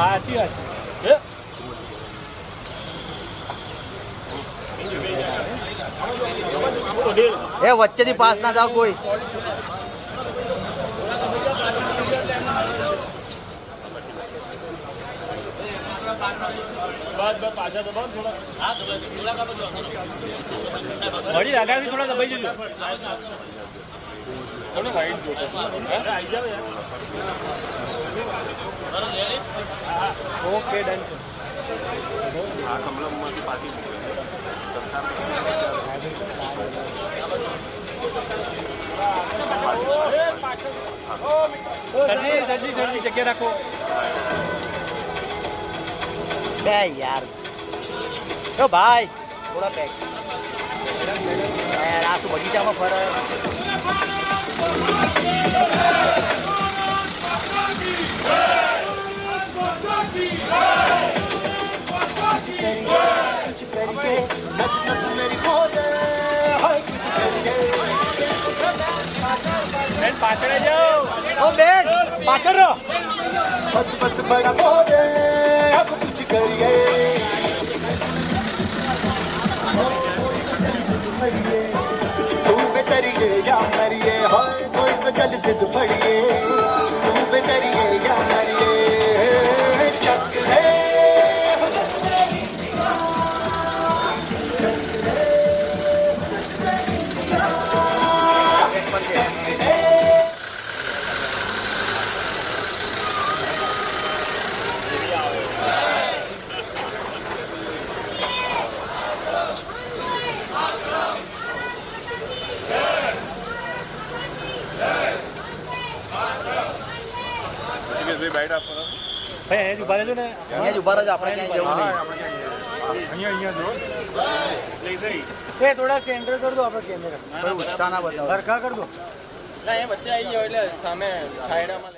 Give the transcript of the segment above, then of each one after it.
સાચી વાત છે. એ વચ્ચેથી પાસ ના જાવ કોઈ. વળી આગળથી થોડા દબાઈ જજો. થોડું વાઈટ જોશે ઓકે ડન. છે સરજી સરજી સરજી જગ્યા રાખો. બે યાર. ઓ ભાઈ થોડા બેક યાર આ શું બગીચામાં ફરે. પાછળ જાઓ ઓ બેન પાછળ રહો બસ કરીએ જા મરીએ. కలిసి పడియే ઊભા રહેજો ને. અહીંયા જ ઊભા રહેજો આપણે ક્યાંય જવું નહીં. એ થોડા સેન્ટર કર દો આપણે કેમેરા ઉત્સાહ ના બતાવો. સરખા કર દો. ના એ વચ્ચે આવી ગયો એટલે સામે છાયડામાં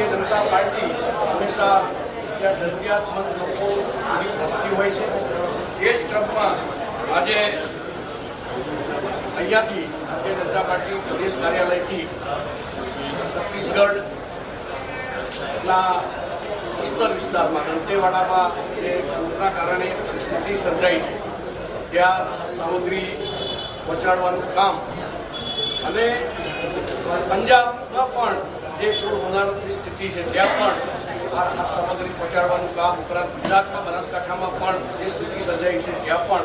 લેવાય પાર્ટી હંમેશા જ્યાં જરૂરિયાતમંદ લોકો સુધી પહોંચતી હોય છે. એ જ ક્રમમાં આજે અહીંયાથી ભારતીય જનતા પાર્ટી પ્રદેશ કાર્યાલયથી છત્તીસગઢ ના ઉત્તર વિસ્તારમાં, દંતેવાડામાં જે પૂરના કારણે પરિસ્થિતિ સર્જાઈ ત્યાં સામગ્રી પહોંચાડવાનું કામ અને પંજાબમાં પણ જે પૂર હોનારતની સ્થિતિ છે, ત્યાં પણ આ સામગ્રી પહોંચાડવાનું કામ ઉપરાંત ગુજરાતમાં બનાસકાંઠામાં પણ જે સ્થિતિ સર્જાઈ છે, ત્યાં પણ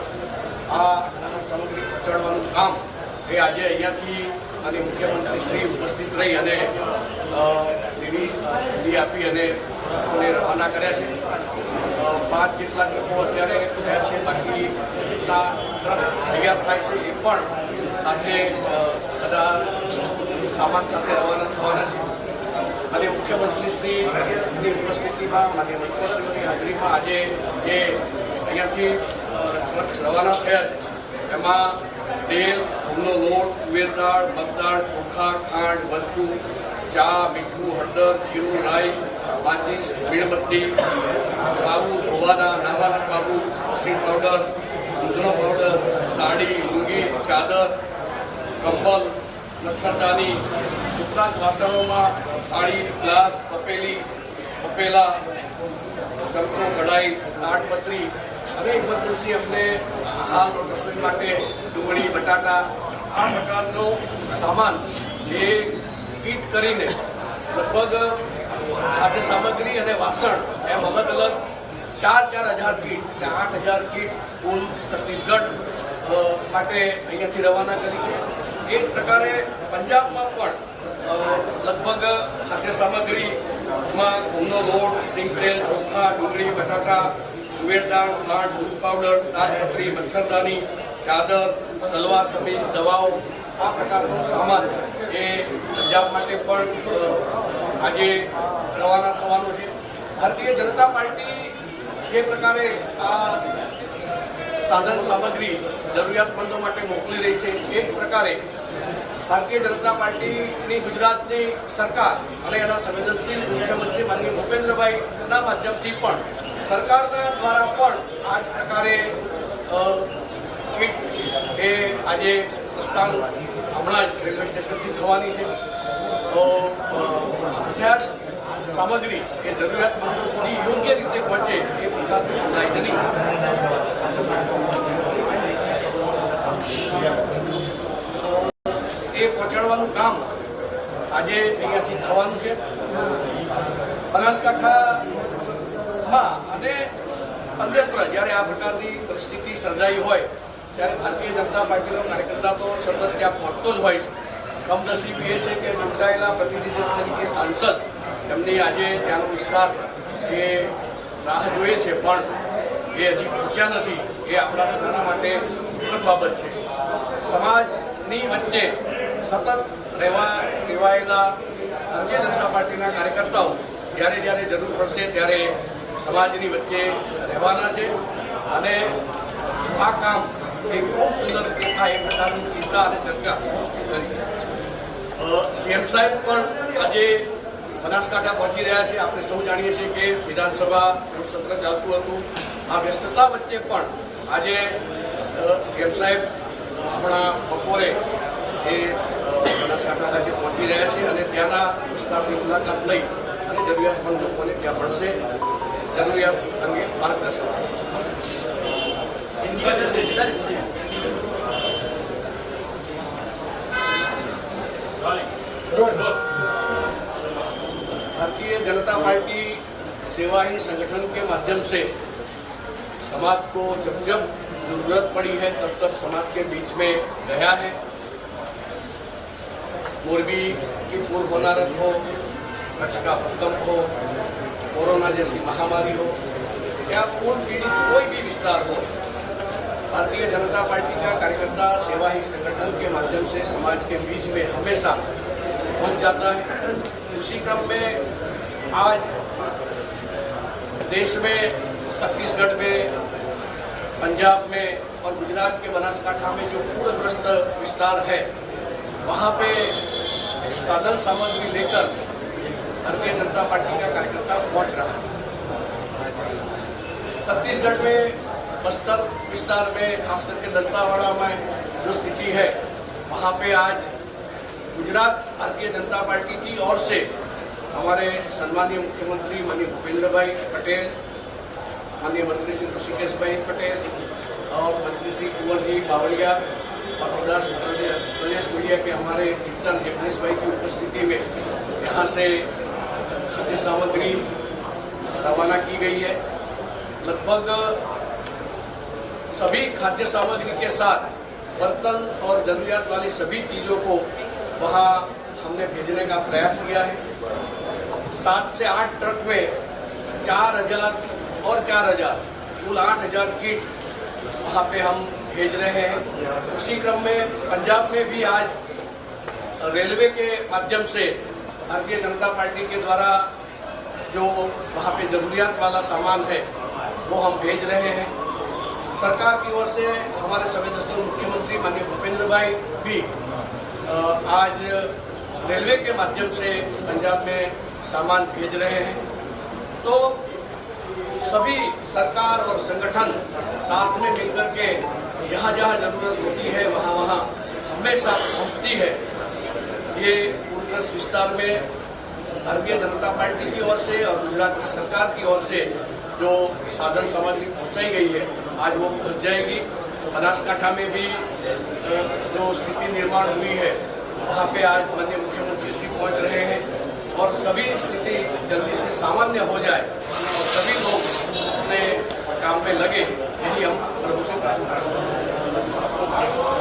આ સામગ્રી પહોંચાડવાનું કામ એ આજે અહીંયાથી અને મુખ્યમંત્રી શ્રી ઉપસ્થિત રહી અને એની આપી અને લોકોને રવાના કર્યા છે. પાંચ જેટલા લોકો અત્યારે થયા છે, બાકી તૈયાર થાય છે, એ પણ સાથે બધા સામાન સાથે રવાના થવાના છે. અને મુખ્યમંત્રી શ્રીની ઉપસ્થિતિમાં અને મુખ્યમંત્રીની હાજરીમાં આજે જે અહીંયાથી અ, ટ્રક રવાના થયા છે એમાં તેલ ઘઉંનો લોટ તુવેર દાળ મગદાળ ચોખા ખાંડ મરચું ચા મીઠું હળદર જીરું રાઈ માચીસ મીણબત્તી સાબુ ધોવાના નાહવાના સાબુ વોશિંગ પાવડર દૂધનો પાવડર સાડી લુંગી ચાદર કંબલ મચ્છરદાની ઉપરાંત વાસણોમાં થાળી ગ્લાસ તપેલી તપેલા ચમચો કઢાઈ તાડપત્રી અને ઇમરજન્સી અમને હાલ રસોઈ માટે ડુંગળી બટાટા આ પ્રકારનો સામાન એ કીટ કરીને લગભગ ખાદ્ય સામગ્રી અને વાસણ એમ અલગ અલગ ચાર ચાર હજાર કીટ એટલે આઠ હજાર કીટ કુલ છત્તીસગઢ માટે અહીંયાથી રવાના કરી છે. એ પ્રકારે પંજાબમાં પણ લગભગ ખાદ્ય સામગ્રીમાં ઘઉંનો લોટ સિંગરેલ ચોખા, ડુંગળી બટાટા તુવેરદાળ ખાંડ, દૂધ પાવડર તાજપત્રી મચ્છરદાની, ચાદર, સલવાર, કમીજ, દવાઓ, આ પ્રકારનો સામાન એ પંજાબ માટે પણ આજે રવાના થવાનો છે. ભારતીય જનતા પાર્ટી જે પ્રકારે આ સાધન સામગ્રી જરૂરિયાતમંદો માટે મોકલી રહી છે. એ જ પ્રકારે ભારતીય જનતા પાર્ટીની ગુજરાતની સરકાર અને એના સંવેદનશીલ મુખ્યમંત્રી માનનીય ભૂપેન્દ્રભાઈના માધ્યમથી પણ સરકારના દ્વારા પણ આ જ પ્રકારે એ આજે પ્રસ્થાન હમણાં જ રેલવે સ્ટેશનથી થવાની છે. તો સામગ્રી એ જરૂરિયાતમંદો સુધી યોગ્ય રીતે પહોંચે એ પ્રકારનું લાઇટનિંગ એ પહોંચાડવાનું કામ આજે અહીંયાથી થવાનું છે. બનાસકાંઠામાં અને અન્યત્ર જ્યારે આ પ્રકારની પરિસ્થિતિ સર્જાઈ હોય, ત્યારે ભારતીય જનતા પાર્ટીનો કાર્યકર્તા તો સતત ત્યાં પહોંચતો જ હોય છે. કમનસીબ એ છે કે ચૂંટાયેલા પ્રતિનિધિ તરીકે સાંસદ એમની આજે ત્યાંનો વિસ્તાર એ રાહ જોઈએ છે, પણ એ હજી પહોંચ્યા નથી, એ આપણા બધાના માટે દુઃખદ બાબત છે. સમાજની વચ્ચે સતત રહેવા રહેવાયેલા ભારતીય જનતા પાર્ટીના કાર્યકર્તાઓ જ્યારે જ્યારે જરૂર પડશે ત્યારે સમાજની વચ્ચે રહેવાના છે અને આ કામ એ ખૂબ સુંદર થાય એ પ્રકારની ચિંતા અને ચર્ચા કરી. સીએમ સાહેબ પણ આજે બનાસકાંઠા પહોંચી રહ્યા છે આપણે સૌ જાણીએ છીએ કે વિધાનસભાનું સત્ર ચાલતું હતું. આ વ્યસ્તતા વચ્ચે પણ આજે સીએમ સાહેબ હમણાં બપોરે એ બનાસકાંઠા રાજ્ય પહોંચી રહ્યા છે અને ત્યાંના વિસ્તારની મુલાકાત લઈ અને જરૂરિયાતમંદ લોકોને ત્યાં મળશે. જરૂરિયાત અંગે માર્ગદર્શન આપશે. भारतीय जनता पार्टी सेवा ही संगठन के माध्यम से समाज को जब जब ज़रूरत पड़ी है, तब तक समाज के बीच में गया है। मोरबी की पूर्व होनारत हो, कच्छ का भूकंप हो, कोरोना जैसी महामारी हो, या पूर्व पीड़ित कोई भी विस्तार हो, भारतीय जनता पार्टी का कार्यकर्ता सेवा ही संगठन के माध्यम से समाज के बीच में हमेशा पहुँच जाता है। उसी क्रम में आज देश में, छत्तीसगढ़ में, पंजाब में और गुजरात के बनासकांठा में जो पूरग्रस्त विस्तार है, वहाँ पे साधन सामग्री लेकर भारतीय जनता पार्टी का कार्यकर्ता पहुँच रहा है। छत्तीसगढ़ में बस्तर विस्तार में, खास करके दंतावाड़ा में जो स्थिति है, वहाँ पे आज गुजरात भारतीय जनता पार्टी की ओर से हमारे सम्मानीय मुख्यमंत्री माननीय भूपेंद्र भाई पटेल, माननीय मंत्री श्री ऋषिकेश भाई पटेल और मंत्री श्री कुंवर जी बावलिया और प्रदेश प्रदेश मीडिया के हमारे कीर्तन जगदीश भाई की उपस्थिति में यहाँ से खाद्य सामग्री रवाना की गई है। लगभग सभी खाद्य सामग्री के साथ बर्तन और जरूरियात वाली सभी चीज़ों को वहाँ हमने भेजने का प्रयास किया है। सात से आठ ट्रक में चार हज़ार और चार हज़ार। कुल आठ हज़ार किट वहाँ पे हम भेज रहे हैं। उसी क्रम में पंजाब में भी आज रेलवे के माध्यम से भारतीय जनता पार्टी के द्वारा जो वहाँ पे जरूरियात वाला सामान है, वो हम भेज रहे हैं। सरकार की ओर से हमारे संवेदनशील मुख्यमंत्री माननीय भूपेंद्र भाई भी आज रेलवे के माध्यम से पंजाब में सामान भेज रहे हैं। तो सभी सरकार और संगठन साथ में मिलकर के जहाँ जहाँ ज़रूरत होती है, वहाँ वहाँ हमेशा पहुँचती है। ये पूर्णस विस्तार में भारतीय जनता पार्टी की ओर से और गुजरात की सरकार की ओर से जो साधन सामग्री पहुंचाई गई है, आज वो पहुँच जाएगी। बनासकांठा में भी जो स्थिति निर्माण हुई है वहां पे आज माननीय मुख्यमंत्री श्री पहुंच रहे हैं और सभी स्थिति जल्दी से सामान्य हो जाए और सभी लोग अपने काम में लगे यही हम प्रभु से प्रार्थना करते हैं